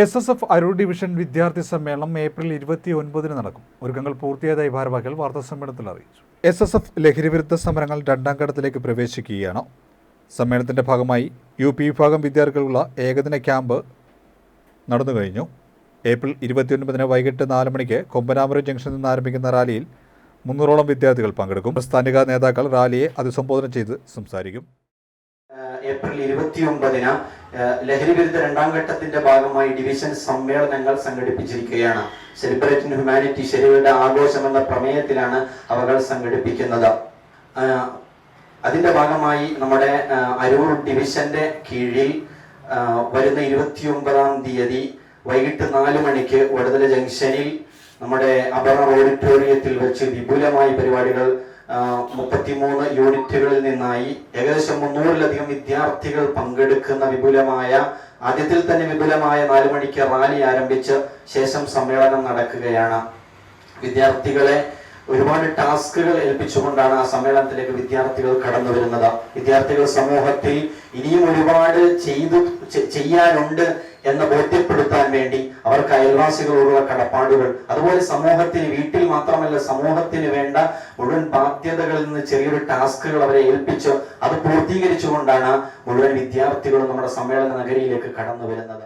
S S F Aroor division വിദ്യാർത്ഥി സമ്മേളനം April ഇരുപത്തി ഒൻപതിന് നടക്കും. ഒരുക്കങ്ങൾ പൂർത്തിയായതായി ഭാരവാഹികൾ വാർത്താ സമ്മേളനത്തിൽ അറിയിച്ചു. എസ് എസ് എഫ് ലഹരിവിരുദ്ധ സമരങ്ങൾ രണ്ടാം ഘട്ടത്തിലേക്ക് പ്രവേശിക്കുകയാണ്. സമ്മേളനത്തിന്റെ ഭാഗമായി യു പി വിഭാഗം വിദ്യാർത്ഥികളുള്ള ഏകദിന ക്യാമ്പ് നടന്നു കഴിഞ്ഞു. ഏപ്രിൽ ഇരുപത്തിയൊൻപതിന് വൈകിട്ട് നാല് മണിക്ക് കൊമ്പനാമര ജംഗ്ഷനിൽ നിന്ന് ആരംഭിക്കുന്ന റാലിയിൽ മുന്നൂറോളം വിദ്യാർത്ഥികൾ പങ്കെടുക്കും. പ്രസ്ഥാനിക നേതാക്കൾ റാലിയെ അഭിസംബോധന ചെയ്ത് സംസാരിക്കും. ഏഹ് ഇരുപത്തി ഒമ്പതിന് ലഹരി വിരുദ്ധ രണ്ടാം ഘട്ടത്തിന്റെ ഭാഗമായി ഡിവിഷൻ സമ്മേളനങ്ങൾ സംഘടിപ്പിച്ചിരിക്കുകയാണ്. സെലിബ്രേറ്റിംഗ് ഹ്യൂമാനിറ്റി ശരിയുടെ ആഘോഷം എന്ന പ്രമേയത്തിലാണ് അവകൾ സംഘടിപ്പിക്കുന്നത്. അതിന്റെ ഭാഗമായി നമ്മുടെ അരൂർ ഡിവിഷന്റെ കീഴിൽ വരുന്ന വരുന്ന ഇരുപത്തിയൊമ്പതാം തീയതി വൈകിട്ട് നാല് മണിക്ക് വടുതല ജംഗ്ഷനിൽ നമ്മുടെ അപർണ ഓഡിറ്റോറിയത്തിൽ വെച്ച് വിപുലമായ പരിപാടികൾ മുപ്പത്തിമൂന്ന് യൂണിറ്റുകളിൽ നിന്നായി ഏകദേശം മുന്നൂറിലധികം വിദ്യാർത്ഥികൾ പങ്കെടുക്കുന്ന വിപുലമായ ആദ്യത്തിൽ തന്നെ വിപുലമായ നാലു മണിക്ക് റാലി ആരംഭിച്ച് ശേഷം സമ്മേളനം നടക്കുകയാണ്. വിദ്യാർത്ഥികളെ ഒരുപാട് ടാസ്കുകൾ ഏൽപ്പിച്ചുകൊണ്ടാണ് ആ സമ്മേളനത്തിലേക്ക് വിദ്യാർത്ഥികൾ കടന്നു വരുന്നത്. വിദ്യാർത്ഥികൾ സമൂഹത്തിൽ ഇനിയും ഒരുപാട് ചെയ്തു ചെയ്യാനുണ്ട് എന്ന് ബോധ്യപ്പെടുത്താൻ വേണ്ടി അവർക്ക് അയൽവാസികളോടുള്ള കടപ്പാടുകൾ. അതുപോലെ സമൂഹത്തിന് വീട്ടിൽ മാത്രമല്ല സമൂഹത്തിന് വേണ്ട മുഴുവൻ ബാധ്യതകളിൽ നിന്ന് ചെറിയൊരു ടാസ്കുകൾ അവരെ ഏൽപ്പിച്ച് അത് പൂർത്തീകരിച്ചുകൊണ്ടാണ് മുഴുവൻ വിദ്യാർത്ഥികളും നമ്മുടെ സമ്മേളന നഗരിയിലേക്ക് കടന്നു വരുന്നത്.